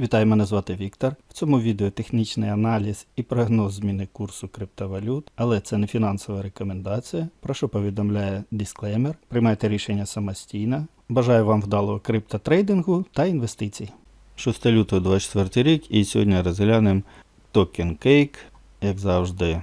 Вітаю, мене звати Віктор. В цьому відео технічний аналіз і прогноз зміни курсу криптовалют, але це не фінансова рекомендація. Прошу повідомляє дисклеймер. Приймайте рішення самостійно. Бажаю вам вдалого криптотрейдингу та інвестицій. 6 лютого 24 рік і сьогодні розглянемо токен Cake. Як завжди,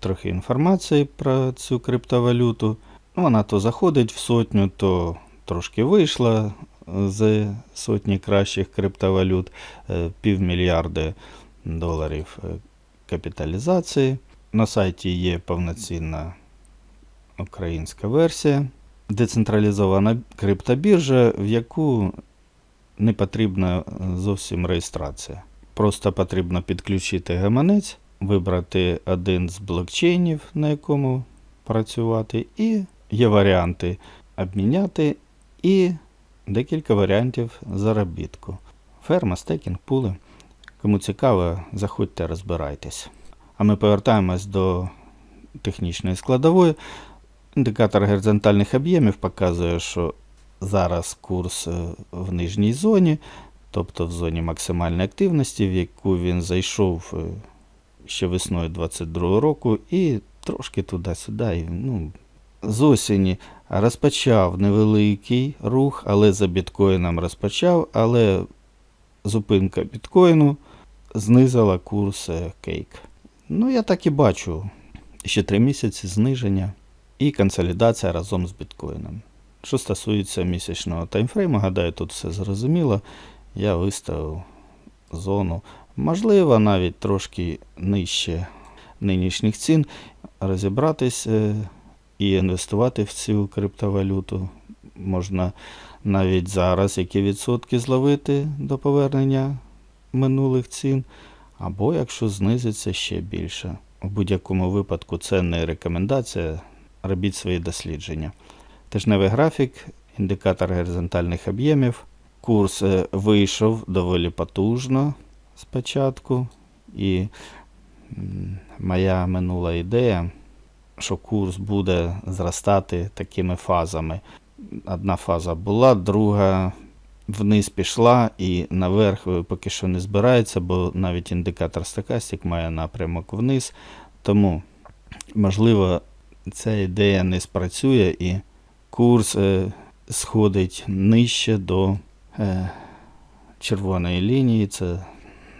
трохи інформації про цю криптовалюту. Вона то заходить в сотню, то трошки вийшла з сотні кращих криптовалют, е, півмільярди доларів е, капіталізації. На сайті є повноцінна українська версія, децентралізована криптобіржа, в яку не потрібна зовсім реєстрація. Просто потрібно підключити гаманець, вибрати один з блокчейнів, на якому працювати, і є варіанти обміняти і декілька варіантів заробітку. Ферма, стекінг, пули. Кому цікаво, заходьте, розбирайтесь. А ми повертаємось до технічної складової. Індикатор горизонтальних об'ємів показує, що зараз курс е, в нижній зоні, тобто в зоні максимальної активності, в яку він зайшов е, ще весною 22 року, і трошки туди-сюди. Ну, з осені розпочав невеликий рух, але за біткоїном розпочав, але зупинка біткоїну знизила курс е, кейк. Ну, я так і бачу. Ще три місяці зниження і консолідація разом з біткоїном. Що стосується місячного таймфрейму, гадаю, тут все зрозуміло. Я виставив зону, можливо, навіть трошки нижче нинішніх цін. Розібратись е, і інвестувати в цю криптовалюту можна навіть зараз, які відсотки зловити до повернення минулих цін, або якщо знизиться ще більше. У будь-якому випадку це не рекомендація, робіть свої дослідження. Тижневий графік, індикатор горизонтальних об'ємів. Курс е, вийшов доволі потужно спочатку, і моя минула ідея, що курс буде зростати такими фазами. Одна фаза була, друга вниз пішла і наверх е, поки що не збирається, бо навіть індикатор стокастик має напрямок вниз. Тому, можливо, ця ідея не спрацює і курс е, сходить нижче до е, червоної лінії. Це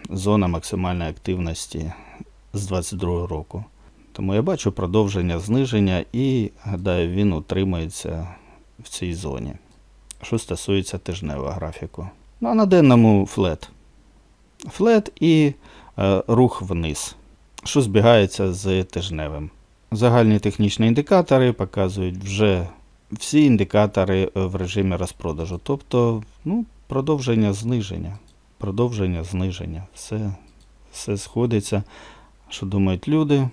зона максимальної активності з 22 року. Тому я бачу продовження зниження і гадаю, він утримається в цій зоні. Що стосується тижневого графіку. Ну а на денному флет. Флет і е, рух вниз, що збігається з тижневим. Загальні технічні індикатори показують вже всі індикатори в режимі розпродажу. Тобто, ну, продовження зниження. Продовження зниження. Все, все сходиться. Що думають люди?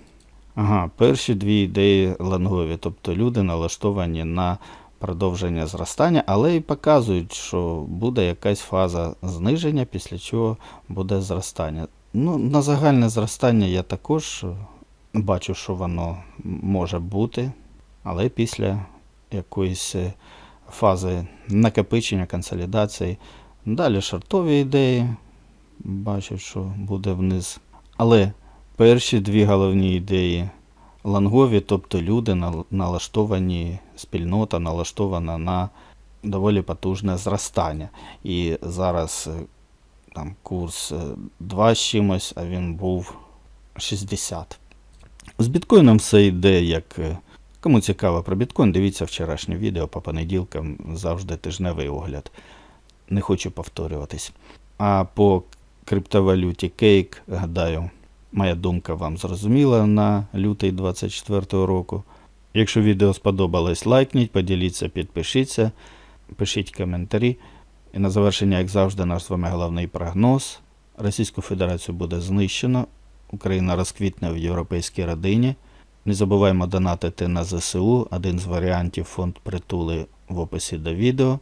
Ага, перші дві ідеї лангові, тобто люди налаштовані на продовження зростання, але і показують, що буде якась фаза зниження, після чого буде зростання. Ну, на загальне зростання я також бачу, що воно може бути, але після якоїсь е, фази накопичення, консолідації. Далі шортові ідеї. Бачу, що буде вниз. Але перші дві головні ідеї лангові, тобто люди налаштовані, спільнота налаштована на доволі потужне зростання. І зараз е, там курс е, 2 з чимось, а він був 60. З біткоїном все йде як. е, Кому цікаво про біткоін, дивіться вчорашнє відео по понеділкам, завжди тижневий огляд. Не хочу повторюватись. А по криптовалюті Cake, гадаю, моя думка вам зрозуміла на лютий 24 року. Якщо відео сподобалось, лайкніть, поділіться, підпишіться, пишіть коментарі. І на завершення, як завжди, наш з вами головний прогноз. Російську Федерацію буде знищено, Україна розквітне в європейській родині. Не забуваємо донатити на ЗСУ. Один з варіантів фонд притули в описі до відео.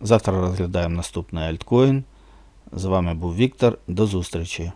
Завтра розглядаємо наступний альткоін. З вами був Віктор. До зустрічі!